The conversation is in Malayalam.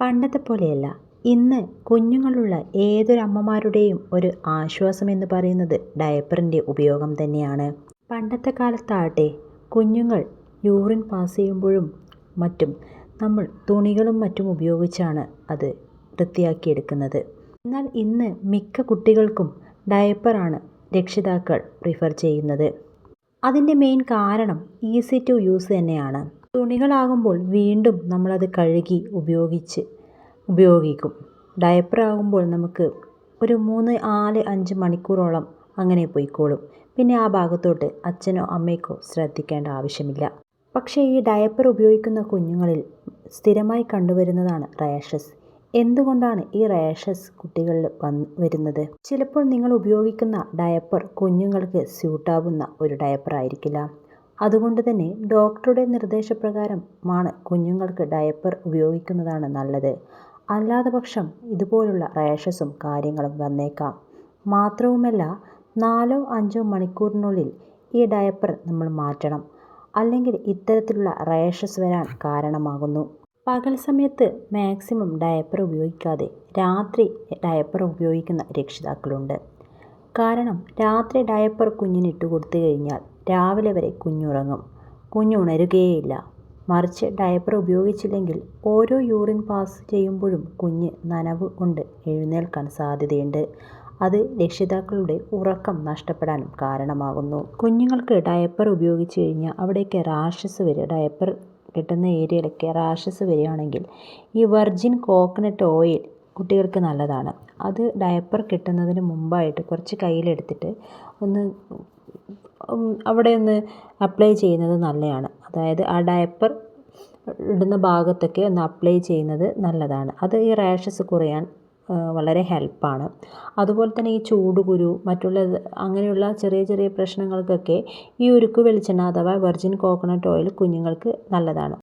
പണ്ടത്തെ പോലെയല്ല. ഇന്ന് കുഞ്ഞുങ്ങളുള്ള ഏതൊരമ്മമാരുടെയും ഒരു ആശ്വാസം എന്ന് പറയുന്നത് ഡയപ്പറിന്റെ ഉപയോഗം തന്നെയാണ്. പണ്ടത്തെ കാലത്താകട്ടെ കുഞ്ഞുങ്ങൾ യൂറിൻ പാസ് ചെയ്യുമ്പോഴും മറ്റും നമ്മൾ തുണികളും മറ്റും ഉപയോഗിച്ചാണ് അത് വൃത്തിയാക്കിയെടുക്കുന്നത്. എന്നാൽ ഇന്ന് മിക്ക കുട്ടികൾക്കും ഡയപ്പറാണ് രക്ഷിതാക്കൾ പ്രിഫർ ചെയ്യുന്നത്. അതിന്റെ മെയിൻ കാരണം ഈസി ടു യൂസ് തന്നെയാണ്. തുണികളാകുമ്പോൾ വീണ്ടും നമ്മളത് കഴുകി ഉപയോഗിച്ച് ഉപയോഗിക്കും. ഡയപ്പർ ആകുമ്പോൾ നമുക്ക് ഒരു മൂന്ന് നാല് അഞ്ച് മണിക്കൂറോളം അങ്ങനെ പോയിക്കോളും. പിന്നെ ആ ഭാഗത്തോട്ട് അച്ഛനോ അമ്മയ്ക്കോ ശ്രദ്ധിക്കേണ്ട ആവശ്യമില്ല. പക്ഷേ ഈ ഡയപ്പർ ഉപയോഗിക്കുന്ന കുഞ്ഞുങ്ങളിൽ സ്ഥിരമായി കണ്ടുവരുന്നതാണ് റാഷസ്. എന്തുകൊണ്ടാണ് ഈ റാഷസ് കുട്ടികളിൽ വന്ന് വരുന്നത്? ചിലപ്പോൾ നിങ്ങൾ ഉപയോഗിക്കുന്ന ഡയപ്പർ കുഞ്ഞുങ്ങൾക്ക് സ്യൂട്ടാവുന്ന ഒരു ഡയപ്പർ ആയിരിക്കില്ല. അതുകൊണ്ട് തന്നെ ഡോക്ടറുടെ നിർദ്ദേശപ്രകാരമാണ് കുഞ്ഞുങ്ങൾക്ക് ഡയപ്പർ ഉപയോഗിക്കുന്നതാണ് നല്ലത്. അല്ലാതെ പക്ഷം ഇതുപോലുള്ള റാഷസും കാര്യങ്ങളും വന്നേക്കാം. മാത്രവുമല്ല നാലോ അഞ്ചോ മണിക്കൂറിനുള്ളിൽ ഈ ഡയപ്പർ നമ്മൾ മാറ്റണം. അല്ലെങ്കിൽ ഇത്തരത്തിലുള്ള റാഷസ് വരാൻ കാരണമാകുന്നു. പകൽ സമയത്ത് മാക്സിമം ഡയപ്പർ ഉപയോഗിക്കാതെ രാത്രി ഡയപ്പർ ഉപയോഗിക്കുന്ന രക്ഷിതാക്കളുണ്ട്. കാരണം രാത്രി ഡയപ്പർ കുഞ്ഞിന് ഇട്ട് കൊടുത്തു കഴിഞ്ഞാൽ രാവിലെ വരെ കുഞ്ഞുറങ്ങും. കുഞ്ഞുണരുകയേയില്ല. മറിച്ച് ഡയപ്പർ ഉപയോഗിച്ചില്ലെങ്കിൽ ഓരോ യൂറിൻ പാസ് ചെയ്യുമ്പോഴും കുഞ്ഞ് നനവ് കൊണ്ട് എഴുന്നേൽക്കാൻ സാധ്യതയുണ്ട്. അത് രക്ഷിതാക്കളുടെ ഉറക്കം നഷ്ടപ്പെടാനും കാരണമാകുന്നു. കുഞ്ഞുങ്ങൾക്ക് ഡയപ്പർ ഉപയോഗിച്ച് കഴിഞ്ഞാൽ അവിടേക്ക് റാഷസ് വരിക. ഡയപ്പർ കിട്ടുന്ന ഏരിയയിലൊക്കെ റാഷസ് വരികയാണെങ്കിൽ ഈ വെർജിൻ കോക്കനട്ട് ഓയിൽ കുട്ടികൾക്ക് നല്ലതാണ്. അത് ഡയപ്പർ കിട്ടുന്നതിന് മുമ്പായിട്ട് കുറച്ച് കയ്യിലെടുത്തിട്ട് ഒന്ന് അവിടെ ഒന്ന് അപ്ലൈ ചെയ്യുന്നത് നല്ലതാണ്. അതായത് ആ ഡയപ്പർ ഇടുന്ന ഭാഗത്തൊക്കെ ഒന്ന് അപ്ലൈ ചെയ്യുന്നത് നല്ലതാണ്. അത് ഈ റാഷസ് കുറയാൻ വളരെ ഹെൽപ്പാണ്. അതുപോലെ തന്നെ ഈ ചൂടുകുരു മറ്റുള്ള അങ്ങനെയുള്ള ചെറിയ ചെറിയ പ്രശ്നങ്ങൾക്കൊക്കെ ഈ ഉരുക്ക് വെളിച്ചെണ്ണ അഥവാ വെർജിൻ കോക്കനട്ട് ഓയിൽ കുഞ്ഞുങ്ങൾക്ക് നല്ലതാണ്.